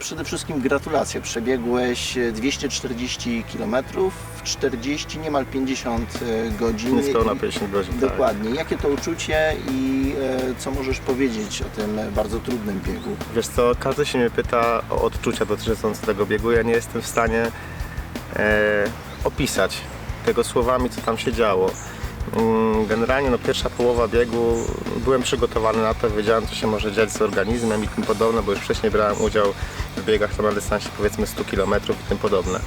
Przede wszystkim gratulacje. Przebiegłeś 240 km w 40, niemal 50 godzin. Niespełna 50 godzin. tak. Dokładnie. Jakie to uczucie i e, co możesz powiedzieć o tym bardzo trudnym biegu? Wiesz co, każdy się mnie pyta o odczucia dotyczące tego biegu. Ja nie jestem w stanie e, opisać tego słowami, co tam się działo. Mm, Generalnie no, pierwsza połowa biegu byłem przygotowany na to, wiedziałem co się może dziać z organizmem i tym podobne, bo już wcześniej brałem udział w biegach na dystansie powiedzmy 100 km i tym podobne.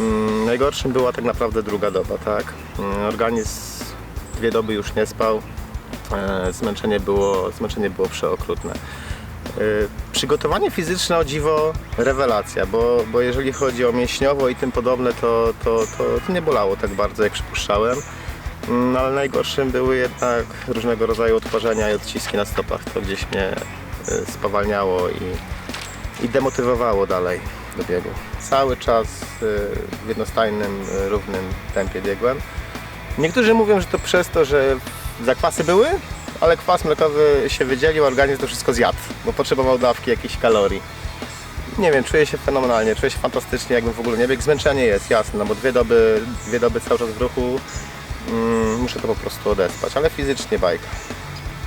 Mm, Najgorszym była tak naprawdę druga doba, tak? Mm, Organizm dwie doby już nie spał, e, zmęczenie było, zmęczenie było przeokrutne. Y, Przygotowanie fizyczne o dziwo rewelacja, bo, bo jeżeli chodzi o mięśniowo i tym podobne, to, to, to, to nie bolało tak bardzo jak przypuszczałem. Mm, Ale najgorszym były jednak różnego rodzaju odparzenia i odciski na stopach. To gdzieś mnie y, spowalniało i, i demotywowało dalej do biegu. Cały czas y, w jednostajnym, y, równym tempie biegłem. Niektórzy mówią, że to przez to, że zakwasy były, ale kwas mlekowy się wydzielił, organizm to wszystko zjadł, bo potrzebował dawki jakichś kalorii. Nie wiem, czuję się fenomenalnie, czuję się fantastycznie, jakbym w ogóle nie biegł. Zmęczenie jest, jasne, no bo dwie doby, dwie doby cały czas w ruchu, muszę to po prostu odespać, ale fizycznie bajka.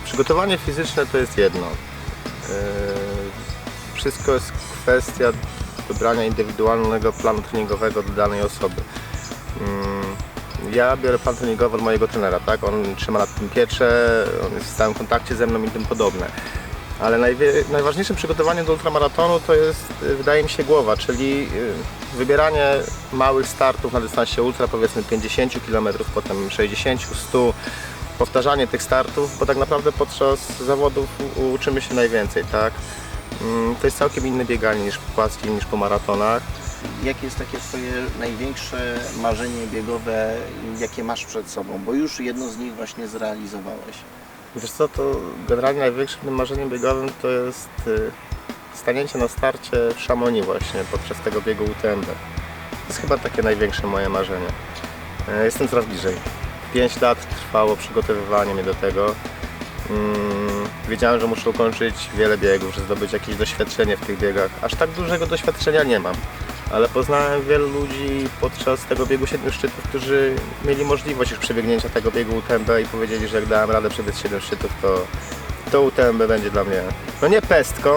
Przygotowanie fizyczne to jest jedno. Yy, wszystko jest kwestia wybrania indywidualnego planu treningowego dla danej osoby. Mm, ja biorę plan treningowy od mojego trenera, tak? On trzyma nad tym pieczę, on jest w stałym kontakcie ze mną i tym podobne. Ale najważniejszym przygotowaniem do ultramaratonu to jest, y, wydaje mi się, głowa, czyli y, wybieranie małych startów na dystansie ultra, powiedzmy 50 km, potem 60, 100, powtarzanie tych startów, bo tak naprawdę podczas zawodów uczymy się najwięcej, tak? Mm, To jest całkiem inne bieganie niż po płaskim, niż po maratonach. Jakie jest takie Twoje największe marzenie biegowe, jakie masz przed sobą? Bo już jedno z nich właśnie zrealizowałeś. Wiesz co, to generalnie największym marzeniem biegowym to jest y, stanięcie na starcie w Chamonix właśnie podczas tego biegu UTMB. To jest chyba takie największe moje marzenie. E, Jestem coraz bliżej. 5 lat trwało przygotowywanie mnie do tego. Mm, Wiedziałem, że muszę ukończyć wiele biegów, że zdobyć jakieś doświadczenie w tych biegach. Aż tak dużego doświadczenia nie mam. Ale poznałem wielu ludzi podczas tego biegu 7 szczytów, którzy mieli możliwość już przebiegnięcia tego biegu UTMB i powiedzieli, że jak dałem radę przebiec 7 szczytów, to, to UTMB będzie dla mnie, no nie pestką,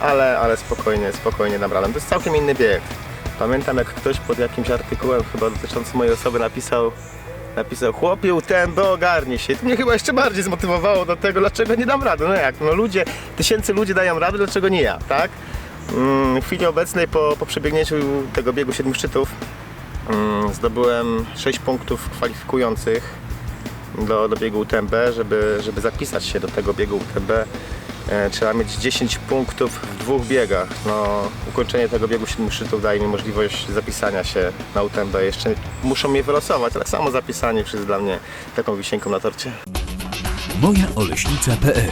ale, ale spokojnie, spokojnie dam radę. To jest całkiem inny bieg. Pamiętam jak ktoś pod jakimś artykułem chyba dotyczącym mojej osoby napisał Napisał, chłopie UTMB ogarnij się. I to mnie chyba jeszcze bardziej zmotywowało do tego, dlaczego nie dam rady. No jak, no ludzie, tysięcy ludzi dają radę, dlaczego nie ja, tak? Mm, W chwili obecnej po, po przebiegnięciu tego biegu siedmiu szczytów mm, zdobyłem 6 punktów kwalifikujących do, do biegu UTMB, żeby, żeby zapisać się do tego biegu UTMB. E, trzeba mieć 10 punktów w dwóch biegach. No, ukończenie tego biegu 7 szczytów daje mi możliwość zapisania się na UTMB. Jeszcze muszą mnie wylosować, ale samo zapisanie jest dla mnie taką wisienką na torcie. mojaoleśnica.pl